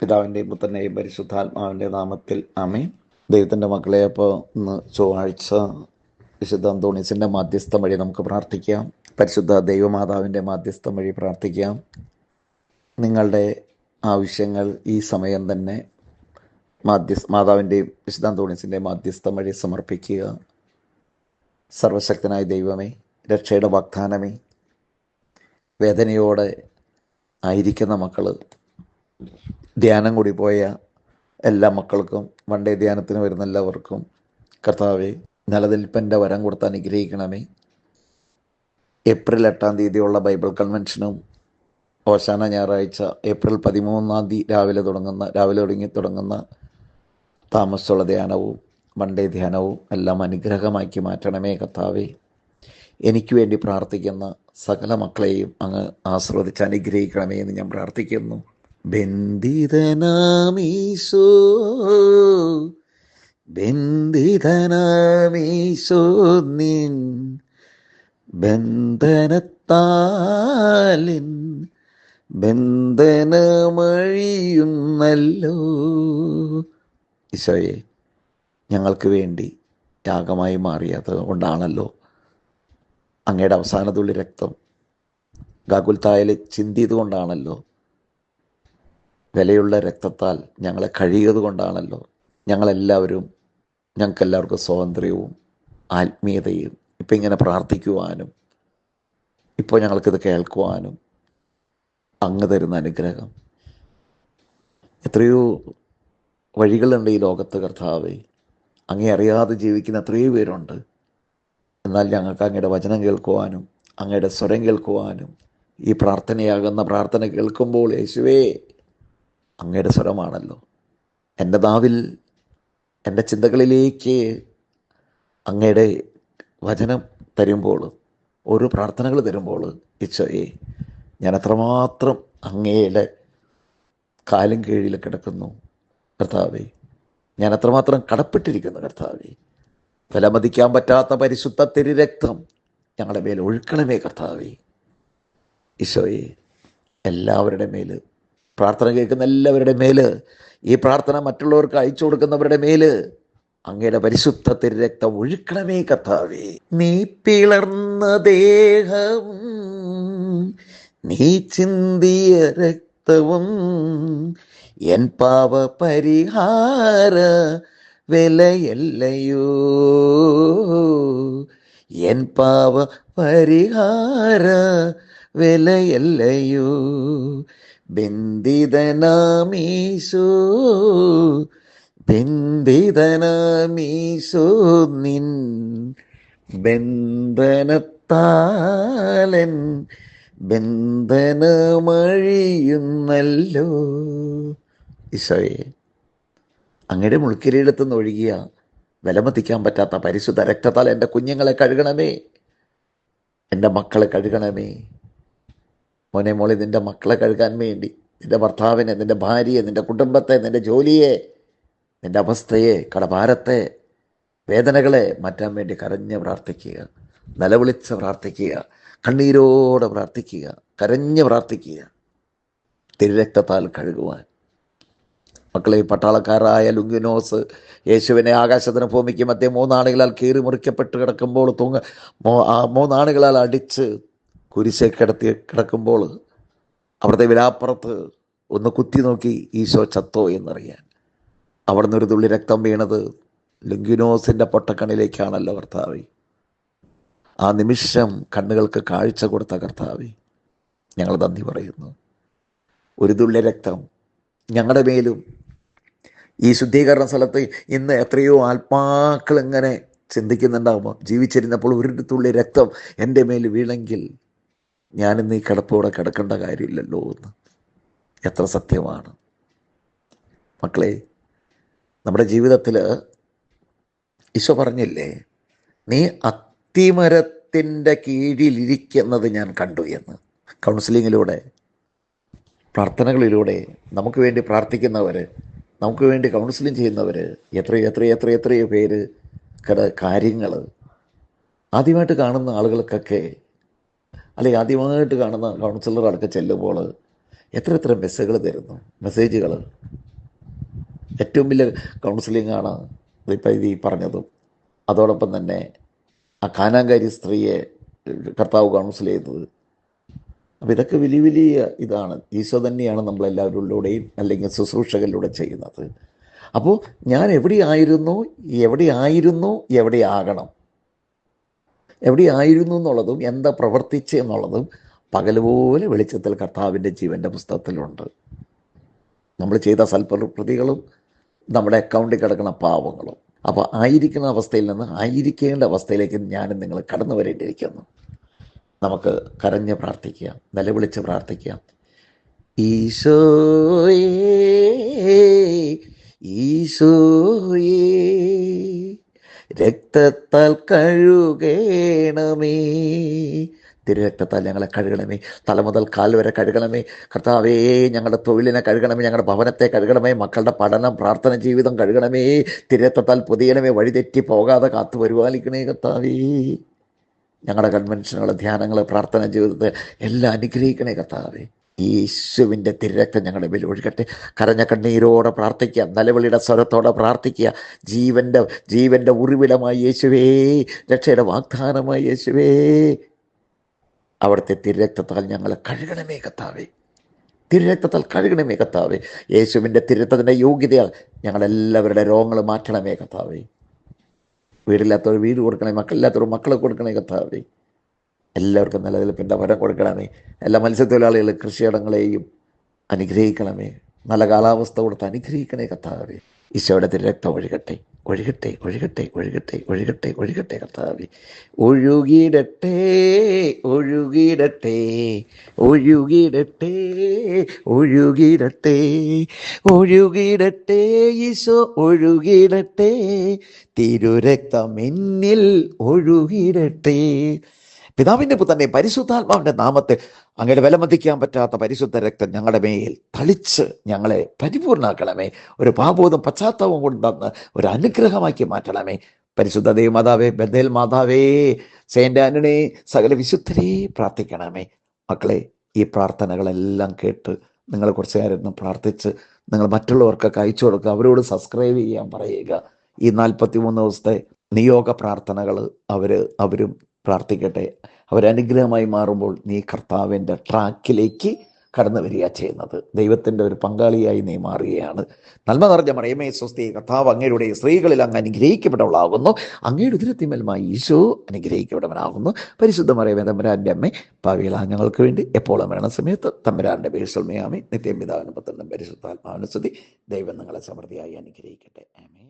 പിതാവിന്റെയും പുത്രന്റെയും പരിശുദ്ധാത്മാവിന്റെ നാമത്തിൽ അമേ ദൈവത്തിന്റെ മക്കളെ അപ്പോൾ ഇന്ന് ചൊവ്വാഴ്ച വിശുദ്ധ അന്തോണീസിന്റെ മാധ്യസ്ഥം വഴി നമുക്ക് പ്രാർത്ഥിക്കാം. പരിശുദ്ധ ദൈവമാതാവിന്റെ മാധ്യസ്ഥം വഴി പ്രാർത്ഥിക്കാം. നിങ്ങളുടെ ആവശ്യങ്ങൾ ഈ സമയം തന്നെ മാധ്യസ്ഥ മാതാവിന്റെയും വിശുദ്ധ അന്തോണീസിന്റെ മാധ്യസ്ഥം വഴി സമർപ്പിക്കുക. സർവശക്തനായ ദൈവമേ രക്ഷയുടെ വാഗ്ദാനമേ വേദനയോടെ ആയിരിക്കുന്ന മക്കൾ ധ്യാനം കൂടി പോയ എല്ലാ മക്കൾക്കും ഡേ ധ്യാനത്തിന് വരുന്ന എല്ലാവർക്കും കർത്താവെ നിലനിൽപ്പന്റെ വരം കൊടുത്ത് അനുഗ്രഹിക്കണമേ. ഏപ്രിൽ എട്ടാം തീയതിയുള്ള ബൈബിൾ കൺവെൻഷനും ഓശാന ഞായറാഴ്ച ഏപ്രിൽ പതിമൂന്നാം തീയതി രാവിലെ തുടങ്ങുന്ന രാവിലെ തുടങ്ങി തുടങ്ങുന്ന താമസമുള്ള ധ്യാനവും വണ്ടേ ധ്യാനവും എല്ലാം അനുഗ്രഹമാക്കി മാറ്റണമേ കർത്താവേ. എനിക്ക് വേണ്ടി പ്രാർത്ഥിക്കുന്ന സകല മക്കളെയും അങ്ങ് ആസ്വദിച്ച് അനുഗ്രഹിക്കണമേ എന്ന് ഞാൻ പ്രാർത്ഥിക്കുന്നു. ബന്ധിതനാമീശോ ബന്ധിതനാമീശോ നിൻ ബന്ധനത്താലിൻ ബന്ധനമഴിയുന്നല്ലോ. ഈശോയെ ഞങ്ങൾക്ക് വേണ്ടി യാഗമായി മാറിയത് കൊണ്ടാണല്ലോ അങ്ങയുടെ അവസാന തുള്ളി രക്തം ഗാകുൽത്തായിൽ ചിന്തിയത് കൊണ്ടാണല്ലോ വിലയുള്ള രക്തത്താൽ ഞങ്ങളെ കഴിയത് കൊണ്ടാണല്ലോ ഞങ്ങളെല്ലാവരും ഞങ്ങൾക്കെല്ലാവർക്കും സ്വാതന്ത്ര്യവും ആത്മീയതയും ഇപ്പം ഇങ്ങനെ പ്രാർത്ഥിക്കുവാനും ഇപ്പോൾ ഞങ്ങൾക്കിത് കേൾക്കുവാനും അങ്ങ് തരുന്ന അനുഗ്രഹം. എത്രയോ വഴികളുണ്ട് ഈ ലോകത്ത് കർത്താവെ. അങ്ങേ അറിയാതെ ജീവിക്കുന്ന എത്രയോ പേരുണ്ട്. എന്നാൽ ഞങ്ങൾക്ക് അങ്ങയുടെ വചനം കേൾക്കുവാനും അങ്ങയുടെ സ്വരം കേൾക്കുവാനും ഈ പ്രാർത്ഥനയാകുന്ന പ്രാർത്ഥന കേൾക്കുമ്പോൾ യേശുവേ അങ്ങയുടെ സ്വരമാണല്ലോ. എന്റെ നാവിൽ എന്റെ ചിന്തകളിലേക്ക് അങ്ങയുടെ വചനം തരുമ്പോൾ ഓരോ പ്രാർത്ഥനകൾ തരുമ്പോൾ ഈശോയെ ഞാൻ അത്രമാത്രം അങ്ങയുടെ കാലും കീഴിൽ കിടക്കുന്നു കർത്താവെ. ഞാൻ അത്രമാത്രം കടപ്പെട്ടിരിക്കുന്നു കർത്താവേ. വിലമതിക്കാൻ പറ്റാത്ത പരിശുദ്ധ തിരുരക്തം ഞങ്ങളുടെ മേൽ ഒഴുക്കണമേ കർത്താവേ. ഈശോയെ എല്ലാവരുടെ മേൽ പ്രാർത്ഥന കേൾക്കുന്ന എല്ലാവരുടെ മേൽ ഈ പ്രാർത്ഥന മറ്റുള്ളവർക്ക് അയച്ചു കൊടുക്കുന്നവരുടെ മേൽ അങ്ങയുടെ പരിശുദ്ധ തിരുരക്തം ഒഴുക്കണമേ കഥാവേ നീ പിളർന്ന ദേഹം നീ ചിന്തിയ രക്തവും എൻ പാവ പരിഹാര വിലയല്ലയോ. എൻ പാവ പരിഹാര വിലയല്ലയോ. ബന്ധിതനാമീശോ ബന്ധിതനാമീശോ നിൻ ബന്ധനത്താലൻ ബന്ധനമഴിയുന്നല്ലോ. ഈശോയെ അങ്ങയുടെ മുൾക്കിരീടത്തുനിന്ന് ഒഴുകിയ വിലമതിക്കാൻ പറ്റാത്ത പരിശുദ്ധ രക്തത്താൽ എന്റെ കുഞ്ഞുങ്ങളെ കഴുകണമേ. എന്റെ മക്കളെ കഴുകണമേ. മോനെ മോളെ നിന്റെ മക്കളെ കഴുകാൻ വേണ്ടി നിന്റെ ഭർത്താവിനെ നിന്റെ ഭാര്യയെ നിന്റെ കുടുംബത്തെ നിന്റെ ജോലിയെ നിന്റെ അവസ്ഥയെ കടഭാരത്തെ വേദനകളെ മാറ്റാൻ വേണ്ടി കരഞ്ഞ് പ്രാർത്ഥിക്കുക. നിലവിളിച്ച് പ്രാർത്ഥിക്കുക. കണ്ണീരോടെ പ്രാർത്ഥിക്കുക. കരഞ്ഞ് പ്രാർത്ഥിക്കുക. തിരുരക്തത്താൽ കഴുകുവാൻ. മക്കളെ പട്ടാളക്കാരായ ലുങ്കിനോസ് യേശുവിനെ ആകാശത്തിന് ഭൂമിക്ക് മറ്റേ മൂന്നാണികളാൽ കീറി മുറിക്കപ്പെട്ട് കിടക്കുമ്പോൾ തൂങ്ങ ആ മൂന്നാളുകളാൽ അടിച്ച് കുരിശെ കിടത്തി കിടക്കുമ്പോൾ അവിടുത്തെ വിലാപ്പുറത്ത് ഒന്ന് കുത്തി നോക്കി ഈശോ ചത്തോ എന്നറിയാൻ. അവിടെ ഒരു തുള്ളി രക്തം വീണത് ലുങ്കിനോസിന്റെ പൊട്ടക്കണ്ണിലേക്കാണല്ലോ കർത്താവി. ആ നിമിഷം കണ്ണുകൾക്ക് കാഴ്ച കൊടുത്ത കർത്താവി ഞങ്ങൾ നന്ദി പറയുന്നു. ഒരു തുള്ളി രക്തം ഞങ്ങളുടെ മേലും ഈ ശുദ്ധീകരണ സ്ഥലത്ത് ഇന്ന് എത്രയോ ആത്മാക്കൾ ഇങ്ങനെ ചിന്തിക്കുന്നുണ്ടാകുമ്പോൾ ജീവിച്ചിരുന്നപ്പോൾ ഒരു തുള്ളി രക്തം എന്റെ മേൽ വീണെങ്കിൽ ഞാനിന്ന് ഈ കിടപ്പോടെ കിടക്കേണ്ട കാര്യമില്ലല്ലോ എന്ന്. എത്ര സത്യമാണ്. മക്കളെ നമ്മുടെ ജീവിതത്തിൽ ഈശോ പറഞ്ഞില്ലേ നീ അത്തിമരത്തിന്റെ കീഴിലിരിക്കുന്നത് ഞാൻ കണ്ടു എന്ന്. കൗൺസിലിങ്ങിലൂടെ പ്രാർത്ഥനകളിലൂടെ നമുക്ക് വേണ്ടി പ്രാർത്ഥിക്കുന്നവർ നമുക്ക് വേണ്ടി കൗൺസിലിംഗ് ചെയ്യുന്നവർ എത്രയോ എത്രയോ എത്രയോ എത്രയോ പേര് കാര്യങ്ങൾ ആദ്യമായിട്ട് കാണുന്ന ആളുകൾക്കൊക്കെ അല്ലെങ്കിൽ ആദ്യമായിട്ട് കാണുന്ന കൗൺസിലർ അടക്കം ചെല്ലുമ്പോൾ എത്ര എത്ര മെസ്സേജുകൾ തരുന്നു? മെസ്സേജുകൾ ഏറ്റവും വലിയ കൗൺസിലിംഗ് ആണ് ഇപ്പം ഈ പറഞ്ഞതും. അതോടൊപ്പം തന്നെ ആ കാനാങ്കാരി സ്ത്രീയെ കർത്താവ് കൗൺസിൽ ചെയ്തത്. അപ്പോൾ ഇതൊക്കെ വലിയ വലിയ ഇതാണ്. ഈശോ തന്നെയാണ് നമ്മളെല്ലാവരിലൂടെയും അല്ലെങ്കിൽ ശുശ്രൂഷകളിലൂടെ ചെയ്യുന്നത്. അപ്പോൾ ഞാൻ എവിടെയായിരുന്നു? എവിടെയായിരുന്നു? എവിടെയാകണം? എവിടെയായിരുന്നു എന്നുള്ളതും എന്താ പ്രവർത്തിച്ച് എന്നുള്ളതും പകലുപോലെ വെളിച്ചത്തിൽ കർത്താവിന്റെ ജീവന്റെ പുസ്തകത്തിലുണ്ട്. നമ്മൾ ചെയ്ത സൽപ്രവൃത്തികളും നമ്മുടെ അക്കൗണ്ടിൽ കിടക്കുന്ന പാവങ്ങളും. അപ്പോൾ ആയിരിക്കുന്ന അവസ്ഥയിൽ നിന്ന് ആയിരിക്കേണ്ട അവസ്ഥയിലേക്ക് ഞാനും നിങ്ങൾ കടന്നു വരേണ്ടിയിരിക്കുന്നു. നമുക്ക് കരഞ്ഞ് പ്രാർത്ഥിക്കുക നിലവിളിച്ച് പ്രാർത്ഥിക്കുക ഈശോയേ ഈശോയേ. രക്തത്താൽ കഴുകേണമേ. തിരുരക്തത്താൽ ഞങ്ങളെ കഴുകണമേ. തല മുതൽ കാൽ വരെ കഴുകണമേ. കർത്താവേ ഞങ്ങളുടെ തൊഴിലിനെ കഴുകണമേ. ഞങ്ങളുടെ ഭവനത്തെ കഴുകണമേ. മക്കളുടെ പഠനം പ്രാർത്ഥന ജീവിതം കഴുകണമേ. തിരുരക്തത്താൽ പുതിയണമേ. വഴിതെറ്റി പോകാതെ കാത്തു പരിപാലിക്കണേ കർത്താവേ. ഞങ്ങളുടെ കൺവെൻഷനുകൾ ധ്യാനങ്ങൾ പ്രാർത്ഥന ജീവിതത്തെ എല്ലാം അനുഗ്രഹിക്കണേ കർത്താവേ. യേശുവിന്റെ തിരുരക്തം ഞങ്ങളുടെ മേൽ ഒഴുകട്ടെ. കരഞ്ഞ കണ്ണീരോടെ പ്രാർത്ഥിക്കുക നിലവിളിയുടെ സ്വരത്തോടെ പ്രാർത്ഥിക്കുക. ജീവന്റെ ജീവന്റെ ഉറിവിടമായി യേശുവേ രക്ഷയുടെ വാഗ്ദാനമായി യേശുവേ. അവിടുത്തെ തിരക്തത്താൽ ഞങ്ങളെ കഴുകണമേ കത്താവേ തിരുരക്തത്താൽ കഴുകണമേ കത്താവേ യേശുവിന്റെ തിരുരക്തത്തിന്റെ യോഗ്യതയാൽ ഞങ്ങളെല്ലാവരുടെ രോഗങ്ങൾ മാറ്റണമേ കത്താവേ വീടില്ലാത്തവർ വീട് കൊടുക്കണേ മക്കളില്ലാത്തവർ മക്കളെ കൊടുക്കണേ കത്താവേ എല്ലാവർക്കും നിലനിൽപ്പിന്റെ വരം കൊടുക്കണമേ. എല്ലാ മത്സ്യത്തൊഴിലാളികൾ കൃഷിയിടങ്ങളെയും അനുഗ്രഹിക്കണമേ. നല്ല കാലാവസ്ഥ കൊടുത്ത് അനുഗ്രഹിക്കണേ കർത്താവേ. ഈശോയുടെ തിരക്തം ഒഴുകട്ടെ ഒഴുകട്ടെ ഒഴുകട്ടെ ഒഴുകട്ടെ ഒഴുകട്ടെ ഒഴുകട്ടെ കർത്താവേ. ഒഴുകിടട്ടെ ഒഴുകിടട്ടെ ഒഴുകിടട്ടെ ഒഴുകിടട്ടെ ഒഴുകിടട്ടെ ഈശോ ഒഴുകിടട്ടെ തിരുരക്തം എന്നിൽ ഒഴുകിടട്ടെ പിതാവിന്റെ പുത്രനെ പരിശുദ്ധാത്മാവിന്റെ നാമത്തെ അങ്ങയുടെ വിലമതിക്കാൻ പറ്റാത്ത പരിശുദ്ധ രക്തം ഞങ്ങളുടെ മേൽ തളിച്ച് ഞങ്ങളെ പരിപൂർണാക്കണമേ. ഒരു പാപോധം പശ്ചാത്തലവും കൊണ്ടുവന്ന് ഒരു അനുഗ്രഹമാക്കി മാറ്റണമേ. പരിശുദ്ധ ദേവമാതാവേ ബദേൽ മാതാവേ സെയിന്റ് ആന്റണി സകല വിശുദ്ധരെ പ്രാർത്ഥിക്കണമേ. മക്കളെ ഈ പ്രാർത്ഥനകളെല്ലാം കേട്ട് നിങ്ങൾ കുറച്ച് നേരം പ്രാർത്ഥിച്ച് നിങ്ങൾ മറ്റുള്ളവർക്കൊക്കെ അയച്ചു കൊടുക്കുക അവരോട് സബ്സ്ക്രൈബ് ചെയ്യാൻ പറയുക. ഈ നാൽപ്പത്തി മൂന്ന് ദിവസത്തെ നിയോഗ പ്രാർത്ഥനകൾ അവർ അവരും പ്രാർത്ഥിക്കട്ടെ. അവരനുഗ്രഹമായി മാറുമ്പോൾ നീ കർത്താവിന്റെ ട്രാക്കിലേക്ക് കടന്നു വരിക ചെയ്യുന്നത്. ദൈവത്തിന്റെ ഒരു പങ്കാളിയായി നീ മാറുകയാണ്. നന്മ നിറഞ്ഞ മറിയമേ സ്വസ്തി കർത്താവ് അങ്ങയുടെ സ്ത്രീകളിൽ അങ്ങ് അനുഗ്രഹിക്കപ്പെട്ടവളാകുന്നു. അങ്ങയുടെ ഉദരത്തിമേൽമായി ഈശോ അനുഗ്രഹിക്കപ്പെട്ടവനാകുന്നു. പരിശുദ്ധ മറിയമേ തമ്പരാന്റെ അമ്മ ഭാവിയിൽ ഞങ്ങൾക്ക് വേണ്ടി എപ്പോഴും വരണ സമയത്ത് തമ്പരാന്റെ പേഴ്സൽമയാമി നിത്യം പിതാവിനും പത്തനും പരിശുദ്ധാത്മാവിനുസ്തുതി ദൈവം നിങ്ങളെ സമൃദ്ധിയായി അനുഗ്രഹിക്കട്ടെ. ആമേ